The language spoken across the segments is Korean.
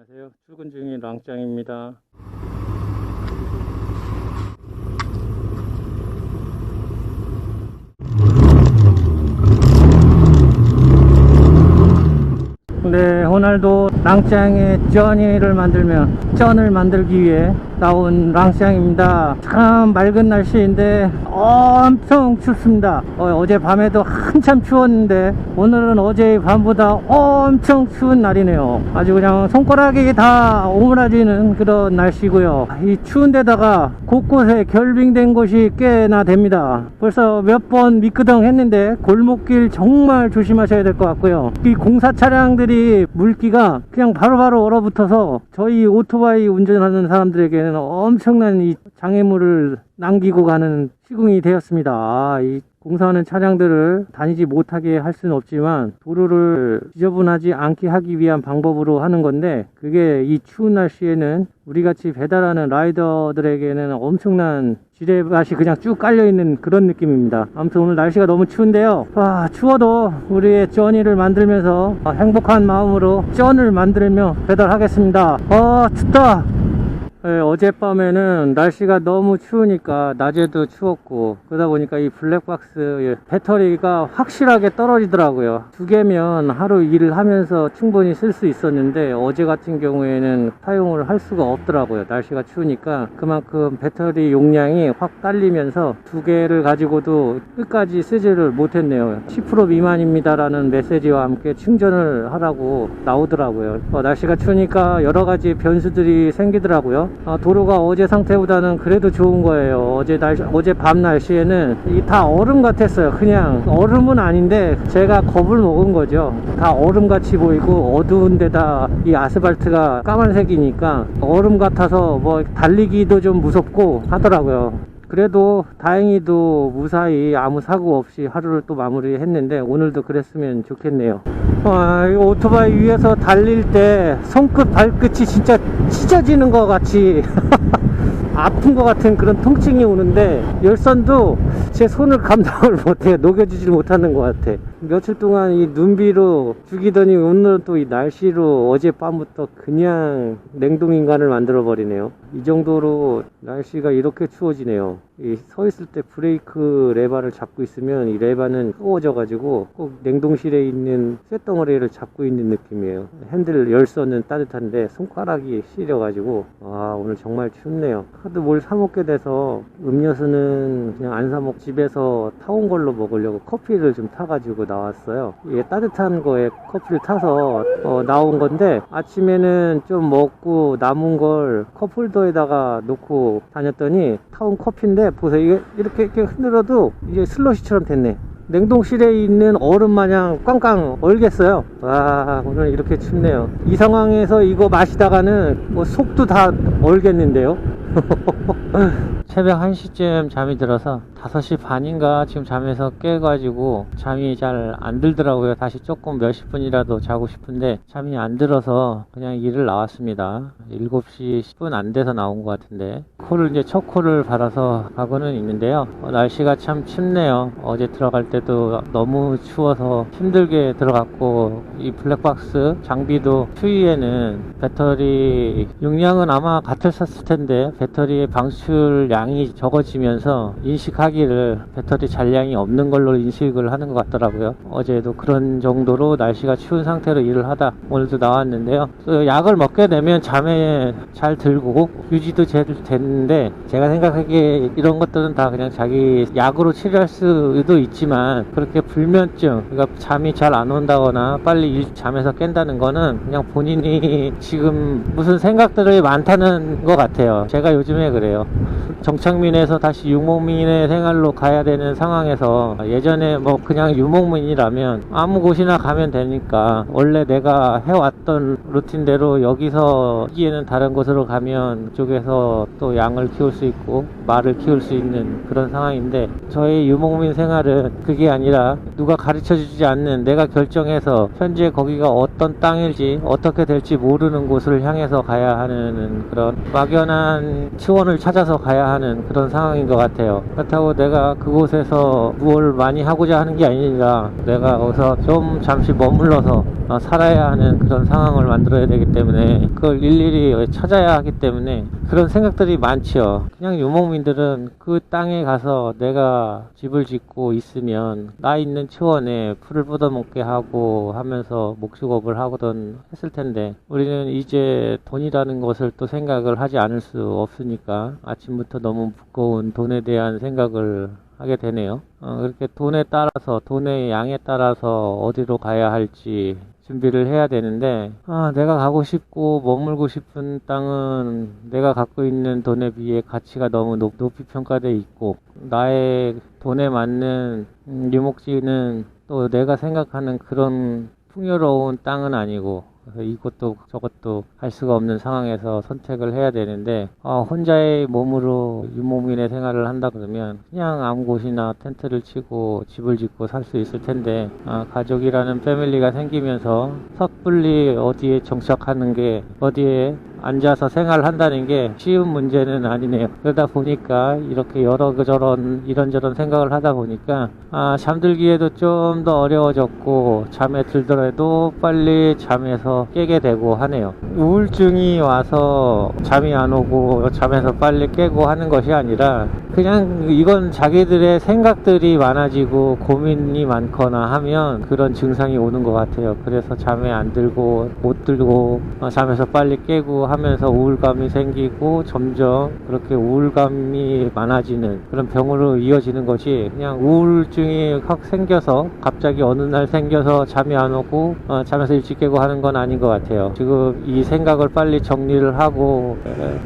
안녕하세요. 출근 중인 랑짱입니다. 네, 오늘도 랑짱의 쩌니를 만들면 쩐을 만들기 위해 나온 랑짱입니다. 참 맑은 날씨인데 엄청 춥습니다. 어, 제 밤에도 한참 추웠는데 오늘은 어제 밤보다 엄청 추운 날이네요. 아주 그냥 손가락이 다 오므라지는 그런 날씨고요. 이 추운 데다가 곳곳에 결빙된 곳이 꽤나 됩니다. 벌써 몇 번 미끄덩 했는데 골목길 정말 조심하셔야 될 것 같고요. 이 공사 차량들이 물기가 그냥 바로 바로 얼어붙어서 저희 오토바이 운전하는 사람들에게는 엄청난 이 장애물을 남기고 가는 시궁이 되었습니다. 아, 이 공사하는 차량들을 다니지 못하게 할 수는 없지만 도로를 지저분하지 않게 하기 위한 방법으로 하는 건데 그게 이 추운 날씨에는 우리같이 배달하는 라이더들에게는 엄청난 지뢰밭이 그냥 쭉 깔려있는 그런 느낌입니다. 아무튼 오늘 날씨가 너무 추운데요. 아, 추워도 우리의 쩌니를 만들면서 아, 행복한 마음으로 쩐을 만들며 배달하겠습니다. 아, 춥다! 예, 어젯밤에는 날씨가 너무 추우니까 낮에도 추웠고 그러다 보니까 이 블랙박스 배터리가 확실하게 떨어지더라고요. 두 개면 하루 일을 하면서 충분히 쓸 수 있었는데 어제 같은 경우에는 사용을 할 수가 없더라고요. 날씨가 추우니까. 그만큼 배터리 용량이 확 딸리면서 두 개를 가지고도 끝까지 쓰지를 못했네요. 10% 미만입니다 라는 메시지와 함께 충전을 하라고 나오더라고요. 어, 날씨가 추우니까 여러 가지 변수들이 생기더라고요 아, 도로가 어제 상태보다는 그래도 좋은 거예요. 어제 날 어제 밤 날씨에는 이 다 얼음 같았어요. 그냥 얼음은 아닌데 제가 겁을 먹은 거죠. 다 얼음 같이 보이고 어두운 데다 이 아스팔트가 까만색이니까 얼음 같아서 뭐 달리기도 좀 무섭고 하더라고요. 그래도 다행히도 무사히 아무 사고 없이 하루를 또 마무리 했는데 오늘도 그랬으면 좋겠네요. 아, 이 오토바이 위에서 달릴 때 손끝 발끝이 진짜 찢어지는 것 같이 아픈 것 같은 그런 통증이 오는데 열선도 제 손을 감당을 못해 녹여주질 못하는 것 같아 며칠 동안 이 눈비로 죽이더니 오늘은 또이 날씨로 어젯밤부터 그냥 냉동인간을 만들어 버리네요. 이 정도로 날씨가 이렇게 추워지네요. 이 서 있을 때 브레이크 레바를 잡고 있으면 이 레바는 뜨거워져 가지고 꼭 냉동실에 있는 쇳덩어리를 잡고 있는 느낌이에요. 핸들 열선은 따뜻한데 손가락이 시려 가지고 아 오늘 정말 춥네요. 하도 뭘 사 먹게 돼서 음료수는 그냥 안 사 먹고 집에서 타온 걸로 먹으려고 커피를 좀 타가지고 나왔어요. 이게 따뜻한 거에 커피를 타서 어, 나온 건데 아침에는 좀 먹고 남은 걸 컵홀더에다가 놓고 다녔더니 타온 커피인데 보세요. 이게 이렇게, 이렇게 흔들어도 이게 슬러시처럼 됐네. 냉동실에 있는 얼음 마냥 꽝꽝 얼겠어요. 와 오늘 이렇게 춥네요. 이 상황에서 이거 마시다가는 뭐 속도 다 얼겠는데요 새벽 1시쯤 잠이 들어서 5시 반인가 지금 잠에서 깨가지고 잠이 잘 안 들더라고요. 다시 조금 몇십 분이라도 자고 싶은데 잠이 안 들어서 그냥 일을 나왔습니다. 7시 10분 안 돼서 나온 것 같은데 코를 이제 첫 코를 갈아서 가고는 있는데요. 어, 날씨가 참 춥네요. 어제 들어갈 때도 너무 추워서 힘들게 들어갔고 이 블랙박스 장비도 추위에는 배터리 용량은 아마 같았을 텐데 배터리의 방출 양이 적어지면서 인식하기를 배터리 잔량이 없는 걸로 인식을 하는 것 같더라고요. 어제도 그런 정도로 날씨가 추운 상태로 일을 하다 오늘도 나왔는데요. 또 약을 먹게 되면 잠에 잘 들고 유지도 잘 되는데 제가 생각하기에 이런 것들은 다 그냥 자기 약으로 치료할 수도 있지만 그렇게 불면증 그러니까 잠이 잘 안 온다거나 빨리 일- 잠에서 깬다는 거는 그냥 본인이 지금 무슨 생각들이 많다는 것 같아요. 제가 요즘에 그래요. 정착민에서 다시 유목민의 생활로 가야 되는 상황에서 예전에 뭐 그냥 유목민이라면 아무 곳이나 가면 되니까 원래 내가 해왔던 루틴대로 여기서 기에는 다른 곳으로 가면 그쪽에서 또 양을 키울 수 있고 말을 키울 수 있는 그런 상황인데 저의 유목민 생활은 그게 아니라 누가 가르쳐 주지 않는 내가 결정해서 현재 거기가 어떤 땅일지 어떻게 될지 모르는 곳을 향해서 가야 하는 그런 막연한 치원을 찾아서 가야 하는 그런 상황인 것 같아요. 그렇다고 내가 그곳에서 뭘 많이 하고자 하는 게 아니라 내가 거기서 좀 잠시 머물러서 어, 살아야 하는 그런 상황을 만들어야 되기 때문에 그걸 일일이 찾아야 하기 때문에 그런 생각들이 많죠. 그냥 유목민들은 그 땅에 가서 내가 집을 짓고 있으면 나 있는 초원에 풀을 뻗어먹게 하고 하면서 목축업을 하거든 했을 텐데 우리는 이제 돈이라는 것을 또 생각을 하지 않을 수 없으니까 아침부터 너무 무거운 돈에 대한 생각을 하게 되네요. 어, 그렇게 돈에 따라서 돈의 양에 따라서 어디로 가야 할지 준비를 해야 되는데 아, 내가 가고 싶고 머물고 싶은 땅은 내가 갖고 있는 돈에 비해 가치가 너무 높, 높이 평가돼 있고 나의 돈에 맞는 음, 유목지는 또 내가 생각하는 그런 풍요로운 땅은 아니고 그래서 이것도 저것도 할 수가 없는 상황에서 선택을 해야 되는데 아, 혼자의 몸으로 유목민의 생활을 한다 그러면 그냥 아무 곳이나 텐트를 치고 집을 짓고 살 수 있을 텐데 아, 가족이라는 패밀리가 생기면서 섣불리 어디에 정착하는 게 어디에 앉아서 생활을 한다는 게 쉬운 문제는 아니네요. 그러다 보니까 이렇게 여러 저런 이런저런 생각을 하다 보니까 아, 잠들기에도 좀 더 어려워졌고 잠에 들더라도 빨리 잠에서 깨게 되고 하네요. 우울증이 와서 잠이 안 오고 잠에서 빨리 깨고 하는 것이 아니라 그냥 이건 자기들의 생각들이 많아지고 고민이 많거나 하면 그런 증상이 오는 것 같아요. 그래서 잠에 안 들고 못 들고 어, 잠에서 빨리 깨고 하면서 우울감이 생기고 점점 그렇게 우울감이 많아지는 그런 병으로 이어지는 것이 그냥 우울증이 확 생겨서 갑자기 어느 날 생겨서 잠이 안 오고 어, 잠에서 일찍 깨고 하는 건 아닌 것 같아요. 지금 이 생각을 빨리 정리를 하고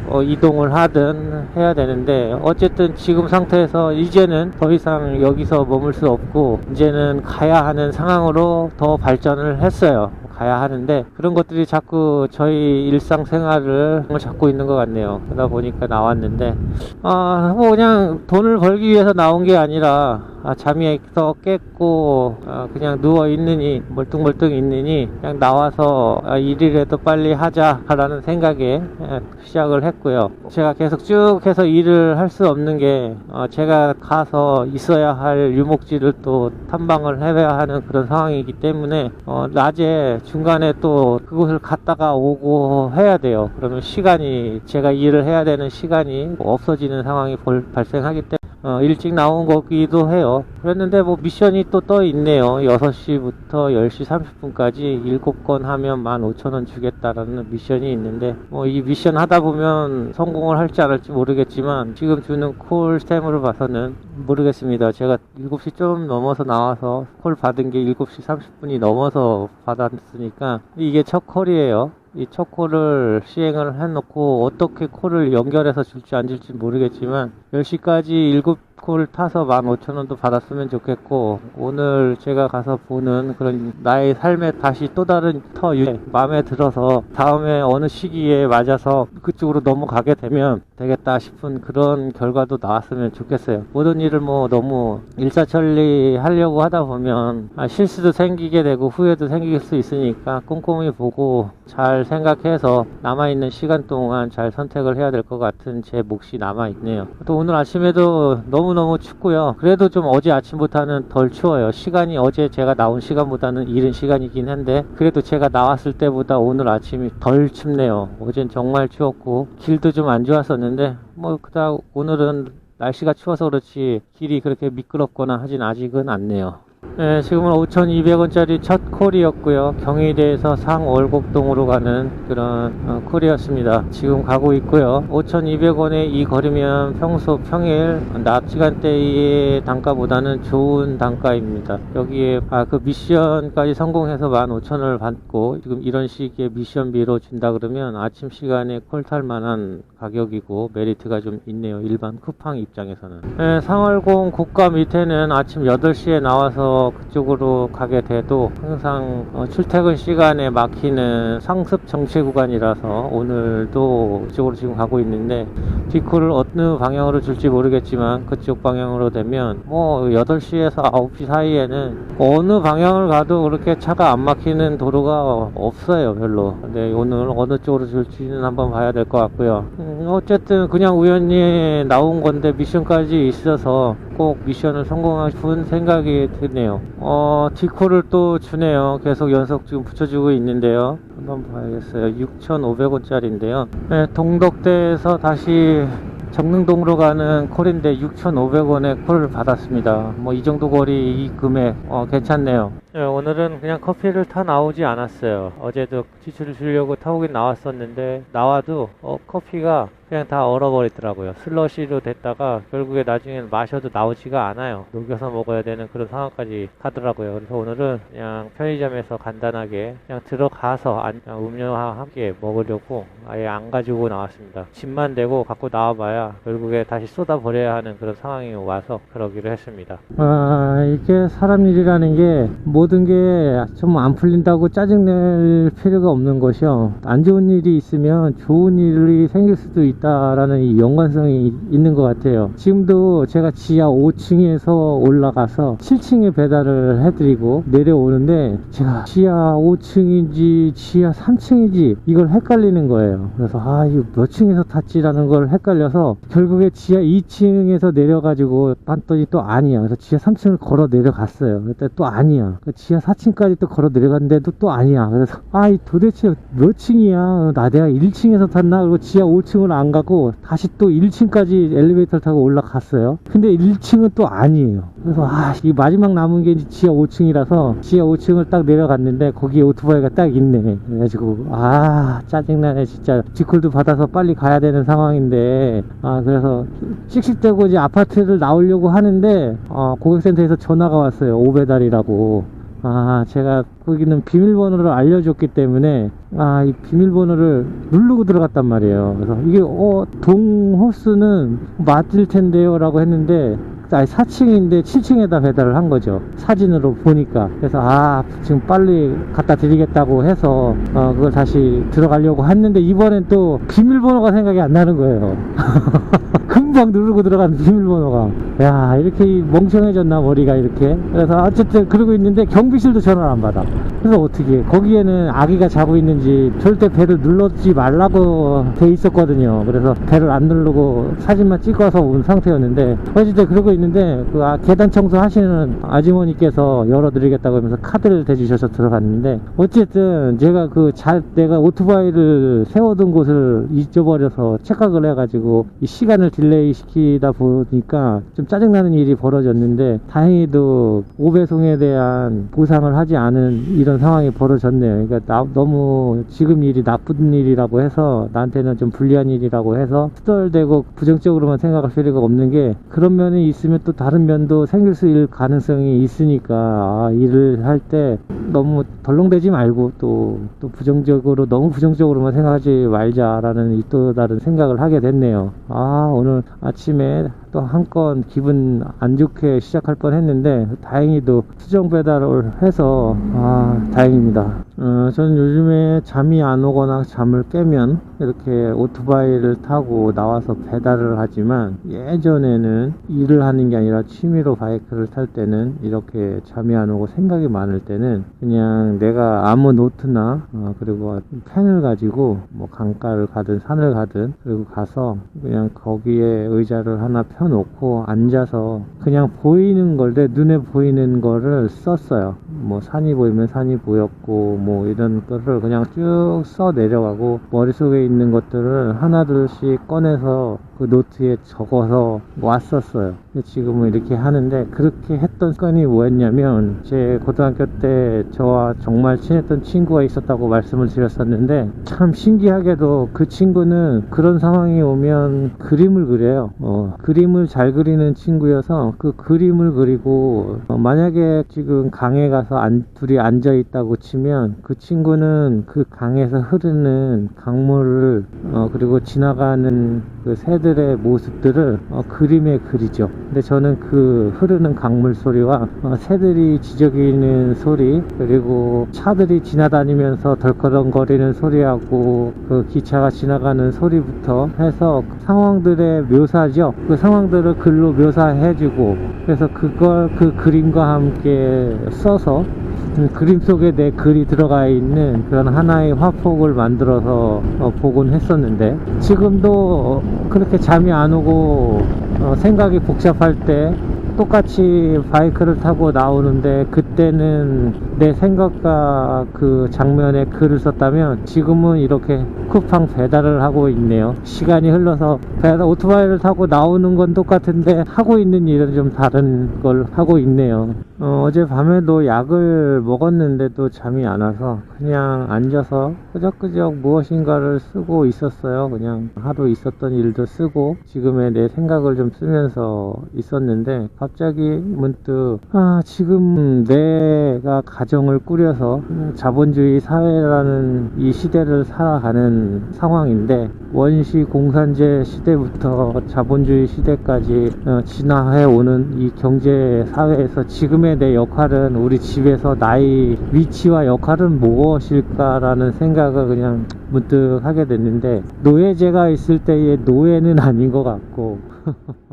어, 이동을 하든 해야 되는데 어쨌든 지금 상태에서 이제는 더 이상 여기서 머물 수 없고 이제는 가야 하는 상황으로 더 발전을 했어요. 가야 하는데 그런 것들이 자꾸 저희 일상생활을 잡고 있는 것 같네요. 그러다 보니까 나왔는데 아, 뭐 그냥 돈을 벌기 위해서 나온 게 아니라 아, 잠에서 깼고 아, 그냥 누워 있느니 멀뚱멀뚱 있느니 그냥 나와서 아, 일이라도 빨리 하자라는 생각에 예, 시작을 했고요. 제가 계속 쭉 해서 일을 할 수 없는 게 어, 제가 가서 있어야 할 유목지를 또 탐방을 해야 하는 그런 상황이기 때문에 어, 낮에 중간에 또 그곳을 갔다가 오고 해야 돼요. 그러면 시간이 제가 일을 해야 되는 시간이 없어지는 상황이 벌- 발생하기 때문에 어, 일찍 나온 거기도 해요. 그랬는데 뭐 미션이 또 떠 있네요. 6시부터 10시 30분까지 7건 하면 15,000원 주겠다라는 미션이 있는데 뭐 이 미션 하다 보면 성공을 할지 안 할지 모르겠지만 지금 주는 콜 스템으로 봐서는 모르겠습니다. 제가 7시 좀 넘어서 나와서 콜 받은 게 7시 30분이 넘어서 받았으니까 이게 첫 콜이에요. 이 첫 콜을 시행을 해놓고 어떻게 콜을 연결해서 줄지 안 줄지 모르겠지만 10시까지 7 콜 타서 15,000원도 받았으면 좋겠고 오늘 제가 가서 보는 그런 나의 삶에 다시 또 다른 터 유- 마음에 들어서 다음에 어느 시기에 맞아서 그쪽으로 넘어가게 되면 되겠다 싶은 그런 결과도 나왔으면 좋겠어요. 모든 일을 뭐 너무 일사천리 하려고 하다 보면 아, 실수도 생기게 되고 후회도 생길 수 있으니까 꼼꼼히 보고 잘 생각해서 남아있는 시간 동안 잘 선택을 해야 될 것 같은 제 몫이 남아있네요. 또 오늘 아침에도 너무 너무 춥고요. 그래도 좀 어제 아침보다는 덜 추워요. 시간이 어제 제가 나온 시간보다는 이른 시간이긴 한데 그래도 제가 나왔을 때보다 오늘 아침이 덜 춥네요. 어젠 정말 추웠고 길도 좀 안 좋았었는데 뭐 그닥 오늘은 날씨가 추워서 그렇지 길이 그렇게 미끄럽거나 하진 아직은 않네요. 네, 지금은 5,200원짜리 첫 콜이었고요. 경희대에서 상월곡동으로 가는 그런 어, 콜이었습니다. 지금 가고 있고요. 5,200원에 이 거리면 평소 평일 낮 시간대의 단가보다는 좋은 단가입니다. 여기에 아, 그 미션까지 성공해서 15,000원을 받고 지금 이런 시기에 미션비로 준다 그러면 아침 시간에 콜 탈 만한 가격이고 메리트가 좀 있네요. 일반 쿠팡 입장에서는. 네, 상월공 고가 밑에는 아침 8시에 나와서 그쪽으로 가게 돼도 항상 어, 출퇴근 시간에 막히는 상습 정체 구간이라서 오늘도 그쪽으로 지금 가고 있는데 디코를 어느 방향으로 줄지 모르겠지만 그쪽 방향으로 되면 뭐 8시에서 9시 사이에는 어느 방향을 가도 그렇게 차가 안 막히는 도로가 없어요 별로 근데 오늘 어느 쪽으로 줄지는 한번 봐야 될 것 같고요 음, 어쨌든 그냥 우연히 나온 건데 미션까지 있어서 꼭 미션을 성공하고 싶은 생각이 드네요. 어, 디코를 또 주네요. 계속 연속 지금 붙여주고 있는데요. 한번 봐야겠어요. 6,500원짜리인데요. 네, 동덕대에서 다시 정릉동으로 가는 콜인데 6,500원의 콜을 받았습니다. 뭐 이 정도 거리 이 금액 어, 괜찮네요. 네, 오늘은 그냥 커피를 타 나오지 않았어요. 어제도 지출을 주려고 타오긴 나왔었는데 나와도 어, 커피가 그냥 다 얼어버리더라고요. 슬러시로 됐다가 결국에 나중에는 마셔도 나오지가 않아요. 녹여서 먹어야 되는 그런 상황까지 가더라고요. 그래서 오늘은 그냥 편의점에서 간단하게 그냥 들어가서 음료와 함께 먹으려고 아예 안 가지고 나왔습니다. 짐만 대고 갖고 나와봐야 결국에 다시 쏟아버려야 하는 그런 상황이 와서 그러기로 했습니다. 아, 이게 사람 일이라는 게 모든 게 좀 안 풀린다고 짜증낼 필요가 없는 것이요. 안 좋은 일이 있으면 좋은 일이 생길 수도 있다 라는 이 연관성이 있는 것 같아요. 지금도 제가 지하 5층에서 올라가서 7층에 배달을 해드리고 내려오는데 제가 지하 5층인지 지하 3층인지 이걸 헷갈리는 거예요. 그래서 아, 이거 몇 층에서 탔지라는 걸 헷갈려서 결국에 지하 2층에서 내려가지고 봤더니 또 아니야. 그래서 지하 3층을 걸어 내려갔어요. 그때 또 아니야. 그 지하 4층까지 또 걸어 내려갔는데도 또 아니야. 그래서 아, 이 도대체 몇 층이야? 나 내가 1층에서 탔나? 그리고 지하 5층을 안 가고 다시 또 1층까지 엘리베이터를 타고 올라갔어요. 근데 1층은 또 아니에요. 그래서 아, 이 마지막 남은 게 지하 5층이라서 지하 5층을 딱 내려갔는데 거기에 오토바이가 딱 있네. 그래가지고 아, 짜증나네 진짜. 지콜도 받아서 빨리 가야 되는 상황인데 아, 그래서 씩씩대고 이제 아파트를 나오려고 하는데 어, 고객센터에서 전화가 왔어요. 오배달이라고. 아, 제가 거기는 비밀번호를 알려줬기 때문에, 아, 이 비밀번호를 누르고 들어갔단 말이에요. 그래서 이게, 어, 동호수는 맞을 텐데요. 라고 했는데, 아니 4층인데 7층에다 배달을 한 거죠. 사진으로 보니까. 그래서, 아, 지금 빨리 갖다 드리겠다고 해서, 어, 그걸 다시 들어가려고 했는데, 이번엔 또 비밀번호가 생각이 안 나는 거예요. 금방 누르고 들어간 비밀번호가. 야, 이렇게 멍청해졌나, 머리가 이렇게. 그래서 어쨌든 그러고 있는데 경비실도 전화를 안 받아. 그래서 어떻게, 거기에는 아기가 자고 있는지 절대 배를 눌러지 말라고 돼 있었거든요. 그래서 배를 안 누르고 사진만 찍어서 온 상태였는데, 어쨌든 그러고 있는데, 그 아, 계단 청소 하시는 아주머니께서 열어드리겠다고 하면서 카드를 대주셔서 들어갔는데, 어쨌든 제가 그 잘, 내가 오토바이를 세워둔 곳을 잊어버려서 착각을 해가지고 이 시간을 딜레이 시키다 보니까 좀 짜증나는 일이 벌어졌는데 다행히도 오배송에 대한 보상을 하지 않은 이런 상황이 벌어졌네요. 그러니까 나- 너무 지금 일이 나쁜 일이라고 해서 나한테는 좀 불리한 일이라고 해서 투덜대고 부정적으로만 생각할 필요가 없는 게 그런 면이 있으면 또 다른 면도 생길 수 있을 가능성이 있으니까 아, 일을 할 때 너무 덜렁대지 말고 또, 또 부정적으로 너무 부정적으로만 생각하지 말자라는 이또 다른 생각을 하게 됐네요. 아 오늘 아침에 또 한 건 기분 안 좋게 시작할 뻔 했는데 다행히도 수정 배달을 해서 아 다행입니다. 어, 저는 요즘에 잠이 안 오거나 잠을 깨면 이렇게 오토바이를 타고 나와서 배달을 하지만 예전에는 일을 하는 게 아니라 취미로 바이크를 탈 때는 이렇게 잠이 안 오고 생각이 많을 때는 그냥 내가 아무 노트나 어, 그리고 펜을 가지고 뭐 강가를 가든 산을 가든 그리고 가서 그냥 거기에 의자를 하나 펴 놓고 앉아서 그냥 보이는 걸 내 눈에 보이는 거를 썼어요. 뭐 산이 보이면 산이 보였고 뭐 이런 거를 그냥 쭉 써 내려가고 머릿속에 있는 것들을 하나둘씩 꺼내서 그 노트에 적어서 왔었어요. 지금은 이렇게 하는데 그렇게 했던 습관이 뭐였냐면 제 고등학교 때 저와 정말 친했던 친구가 있었다고 말씀을 드렸었는데 참 신기하게도 그 친구는 그런 상황이 오면 그림을 그려요. 어, 그림을 잘 그리는 친구여서 그 그림을 그리고 어, 만약에 지금 강에 가서 안, 둘이 앉아 있다고 치면 그 친구는 그 강에서 흐르는 강물을 어, 그리고 지나가는 그 새들의 모습들을 어, 그림에 그리죠. 근데 저는 그 흐르는 강물 소리와 어, 새들이 지저귀는 소리 그리고 차들이 지나다니면서 덜커덩거리는 소리하고 그 기차가 지나가는 소리부터 해서 상황들의 묘사죠. 그 상황들을 글로 묘사해주고 그래서 그걸 그 그림과 함께 써서 음, 그림 속에 내 글이 들어가 있는 그런 하나의 화폭을 만들어서 어, 보곤 했었는데 지금도 어, 그렇게 잠이 안 오고 어, 생각이 복잡할 때 똑같이 바이크를 타고 나오는데 그때는 내 생각과 그 장면에 글을 썼다면 지금은 이렇게 쿠팡 배달을 하고 있네요. 시간이 흘러서 배달 오토바이를 타고 나오는 건 똑같은데 하고 있는 일은 좀 다른 걸 하고 있네요. 어, 제 밤에도 약을 먹었는데도 잠이 안 와서 그냥 앉아서 끄적끄적 무엇인가를 쓰고 있었어요. 그냥 하루 있었던 일도 쓰고 지금의 내 생각을 좀 쓰면서 있었는데 갑자기 문득 아 지금 내가 가 정을 꾸려서 자본주의 사회라는 이 시대를 살아가는 상황인데 원시 공산제 시대부터 자본주의 시대까지 어, 진화해 오는 이 경제 사회에서 지금의 내 역할은 우리 집에서 나의 위치와 역할은 무엇일까라는 생각을 그냥 문득 하게 됐는데 노예제가 있을 때의 노예는 아닌 것 같고